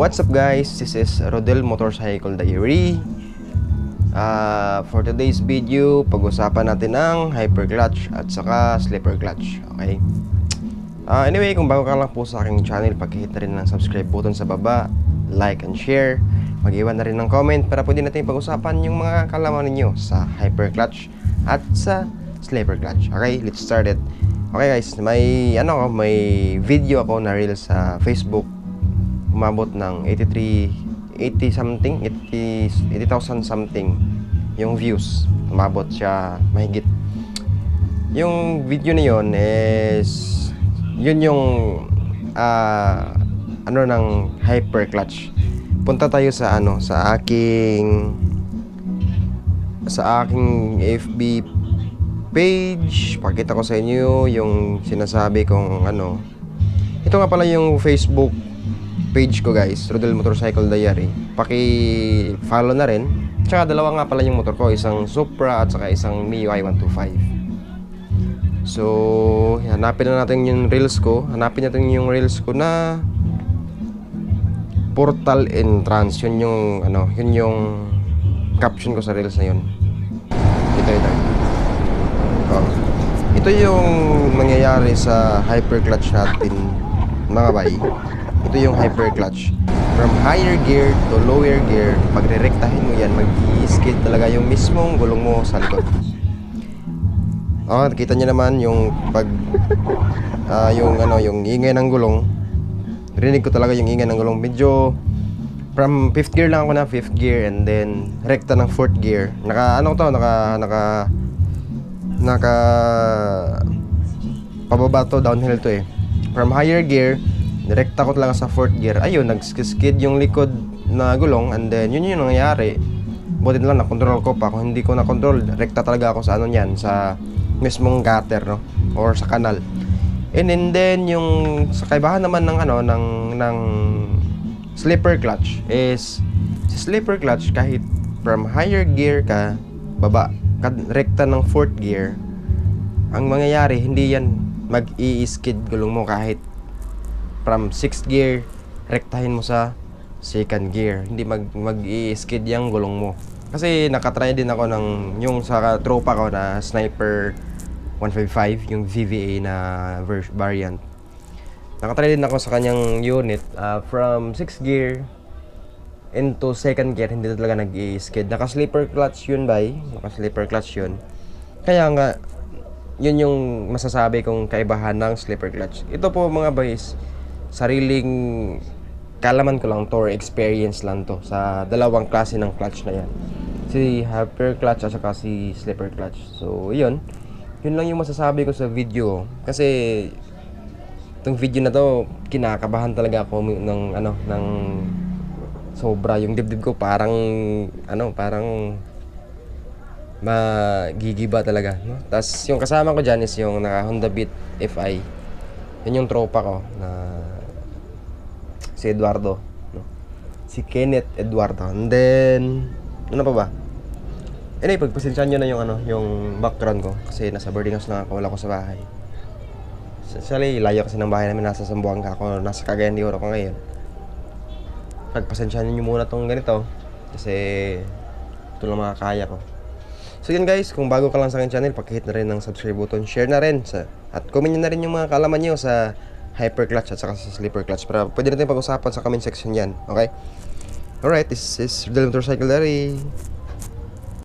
What's up guys? This is Rodel Motorcycle Diary. Ah, for today's video, pag-usapan natin ang hyper clutch at saka slipper clutch. Okay? Ah, anyway, kung bago ka lang po sa aking channel, pag-hit na rin ng subscribe button sa baba, like and share, mag-iwan na rin ng comment para pwede natin pag-usapan yung mga kalaman ninyo sa hyper clutch at sa slipper clutch. Okay, let's start it. Okay guys, may ano may video ako na reel sa Facebook umabot ng 83 80 something 80 80,000 something yung views. Umabot siya mahigit. Yung video na yon is yun yung ah, ano ng hyper clutch. Punta tayo sa ano sa aking sa aking FB page. Pakita ko sa inyo yung sinasabi kong ano. Ito nga pala yung Facebook page ko guys, Rodel Motorcycle Diary. Paki-follow na rin. Tsaka dalawa nga pala yung motor ko, isang Supra at saka isang MIUI 125. So, hanapin na natin yung reels ko. Hanapin natin yung reels ko na portal entrance. Yun yung ano, yun yung caption ko sa reels na yun. Ito ito. Oh. Ito yung mangyayari sa hyper clutch natin mga bay ito yung hyper clutch from higher gear to lower gear pag rerektahin mo yan mag skid talaga yung mismong gulong mo sa likod. Oh kita niyo naman yung pag ah, yung ano yung ingay ng gulong. Rinig ko talaga yung ingay ng gulong. Medyo from fifth gear lang ako na fifth gear and then rekta ng fourth gear. Naka ano to naka naka naka pababa to downhill to eh. From higher gear direkta ko talaga sa fourth gear. Ayun, nag-skid yung likod na gulong and then yun yung nangyayari. Buti na lang na-control ko pa. Kung hindi ko na-control, rekta talaga ako sa ano niyan, sa mismong gutter, no? Or sa kanal. And, and then yung sa kaibahan naman ng ano ng ng slipper clutch is si slipper clutch kahit from higher gear ka baba kad rekta ng fourth gear ang mangyayari hindi yan mag-i-skid gulong mo kahit from 6th gear, rektahin mo sa second gear. Hindi mag, mag-i-skid yung gulong mo. Kasi nakatry din ako ng yung sa tropa ko na Sniper 155, yung VVA na variant. Nakatry din ako sa kanyang unit uh, from 6th gear into second gear, hindi talaga nag-i-skid. Naka-slipper clutch yun, bay. Naka-slipper clutch yun. Kaya nga, yun yung masasabi kong kaibahan ng slipper clutch. Ito po mga boys, sariling kalaman ko lang to or experience lang to sa dalawang klase ng clutch na yan. Si hyper clutch at saka si slipper clutch. So, yun. Yun lang yung masasabi ko sa video. Kasi, itong video na to, kinakabahan talaga ako ng, ano, ng sobra. Yung dibdib ko parang, ano, parang magigiba talaga. No? Tapos, yung kasama ko dyan is yung naka Honda Beat FI. Yun yung tropa ko na si Eduardo. No? Si Kenneth Eduardo. And then, ano pa ba? Anyway, pagpasensyahan nyo na yung, ano, yung background ko. Kasi nasa boarding house lang ako, wala ko sa bahay. Actually, layo kasi ng bahay namin, nasa Sambuanga ako, nasa Cagayan de Oro ko ngayon. Pagpasensyahan nyo muna tong ganito. Kasi, ito lang makakaya ko. So yun guys, kung bago ka lang sa akin channel, pakihit na rin ng subscribe button, share na rin, sa, at comment na rin yung mga kalaman nyo sa hyper clutch at saka sa slipper clutch para pwede natin pag-usapan sa comment section yan. Okay? Alright, this is Rodel Motorcycle Diary.